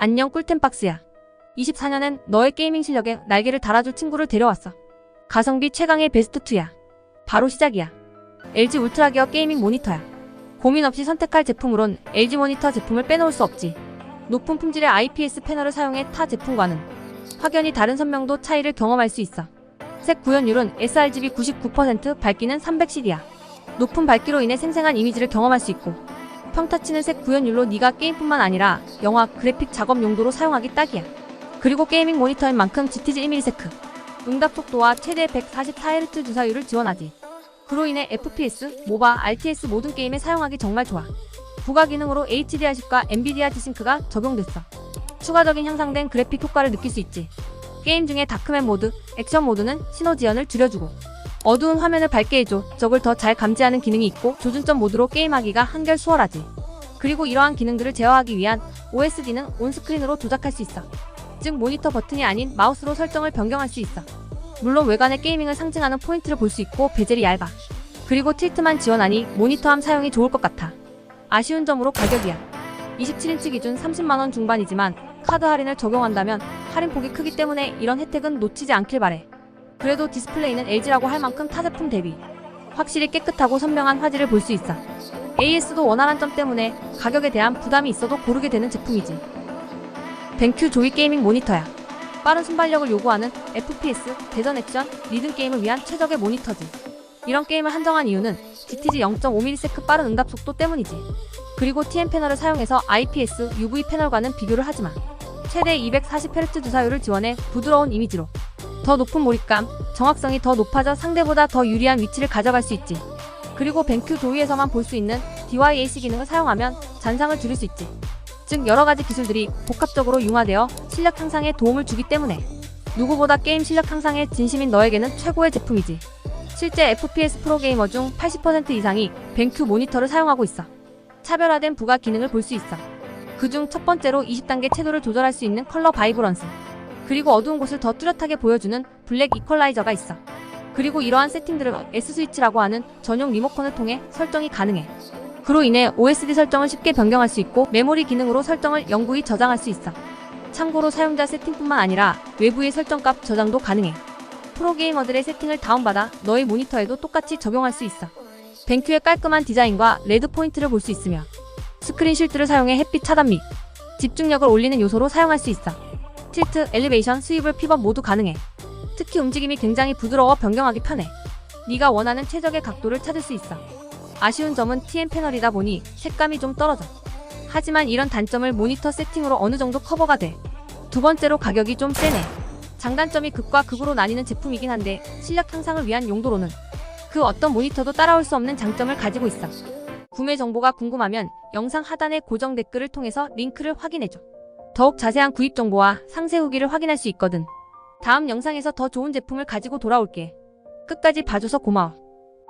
안녕 꿀템박스야. 24년엔 너의 게이밍 실력에 날개를 달아줄 친구를 데려왔어. 가성비 최강의 베스트2야. 바로 시작이야. LG 울트라 기어 게이밍 모니터야. 고민 없이 선택할 제품으론 LG 모니터 제품을 빼놓을 수 없지. 높은 품질의 IPS 패널을 사용해 타 제품과는 확연히 다른 선명도 차이를 경험할 수 있어. 색 구현율은 sRGB 99%, 밝기는 300CD야. 높은 밝기로 인해 생생한 이미지를 경험할 수 있고 평타치는 색 구현율로 네가 게임뿐만 아니라 영화, 그래픽 작업 용도로 사용하기 딱이야. 그리고 게이밍 모니터인 만큼 GTG 1ms, 응답 속도와 최대 144Hz 주사율을 지원하지. 그로 인해 FPS, 모바, RTS 모든 게임에 사용하기 정말 좋아. 부가 기능으로 HDR10과 엔비디아 G싱크가 적용됐어. 추가적인 향상된 그래픽 효과를 느낄 수 있지. 게임 중에 다크맨 모드, 액션 모드는 신호 지연을 줄여주고 어두운 화면을 밝게 해줘 적을 더 잘 감지하는 기능이 있고 조준점 모드로 게임하기가 한결 수월하지. 그리고 이러한 기능들을 제어하기 위한 OSD는 온스크린으로 조작할 수 있어. 즉 모니터 버튼이 아닌 마우스로 설정을 변경할 수 있어. 물론 외관의 게이밍을 상징하는 포인트를 볼 수 있고 베젤이 얇아. 그리고 틸트만 지원하니 모니터함 사용이 좋을 것 같아. 아쉬운 점으로 가격이야. 27인치 기준 30만원 중반이지만 카드 할인을 적용한다면 할인폭이 크기 때문에 이런 혜택은 놓치지 않길 바래. 그래도 디스플레이는 LG라고 할 만큼 타 제품 대비 확실히 깨끗하고 선명한 화질을 볼 수 있어. AS도 원활한 점 때문에 가격에 대한 부담이 있어도 고르게 되는 제품이지. 벤큐 조이 게이밍 모니터야. 빠른 순발력을 요구하는 FPS, 대전 액션, 리듬 게임을 위한 최적의 모니터지. 이런 게임을 한정한 이유는 GTG 0.5ms 빠른 응답 속도 때문이지. 그리고 TN 패널을 사용해서 IPS, UV 패널과는 비교를 하지만 최대 240Hz 주사율을 지원해 부드러운 이미지로 더 높은 몰입감, 정확성이 더 높아져 상대보다 더 유리한 위치를 가져갈 수 있지. 그리고 벤큐 도의에서만 볼 수 있는 DYAC 기능을 사용하면 잔상을 줄일 수 있지. 즉 여러 가지 기술들이 복합적으로 융화되어 실력 향상에 도움을 주기 때문에 누구보다 게임 실력 향상에 진심인 너에게는 최고의 제품이지. 실제 FPS 프로게이머 중 80% 이상이 벤큐 모니터를 사용하고 있어. 차별화된 부가 기능을 볼 수 있어. 그중 첫 번째로 20단계 채도를 조절할 수 있는 컬러 바이브런스. 그리고 어두운 곳을 더 뚜렷하게 보여주는 블랙 이퀄라이저가 있어. 그리고 이러한 세팅들을 S-스위치라고 하는 전용 리모컨을 통해 설정이 가능해. 그로 인해 OSD 설정을 쉽게 변경할 수 있고 메모리 기능으로 설정을 영구히 저장할 수 있어. 참고로 사용자 세팅뿐만 아니라 외부의 설정값 저장도 가능해. 프로게이머들의 세팅을 다운받아 너의 모니터에도 똑같이 적용할 수 있어. 벤큐의 깔끔한 디자인과 레드 포인트를 볼 수 있으며 스크린 쉴드를 사용해 햇빛 차단 및 집중력을 올리는 요소로 사용할 수 있어. 틸트, 엘리베이션, 스위블, 픽업 모두 가능해. 특히 움직임이 굉장히 부드러워 변경하기 편해. 네가 원하는 최적의 각도를 찾을 수 있어. 아쉬운 점은 TN 패널이다 보니 색감이 좀 떨어져. 하지만 이런 단점을 모니터 세팅으로 어느 정도 커버가 돼. 두 번째로 가격이 좀 세네. 장단점이 극과 극으로 나뉘는 제품이긴 한데 실력 향상을 위한 용도로는 그 어떤 모니터도 따라올 수 없는 장점을 가지고 있어. 구매 정보가 궁금하면 영상 하단의 고정 댓글을 통해서 링크를 확인해줘. 더욱 자세한 구입 정보와 상세 후기를 확인할 수 있거든. 다음 영상에서 더 좋은 제품을 가지고 돌아올게. 끝까지 봐줘서 고마워.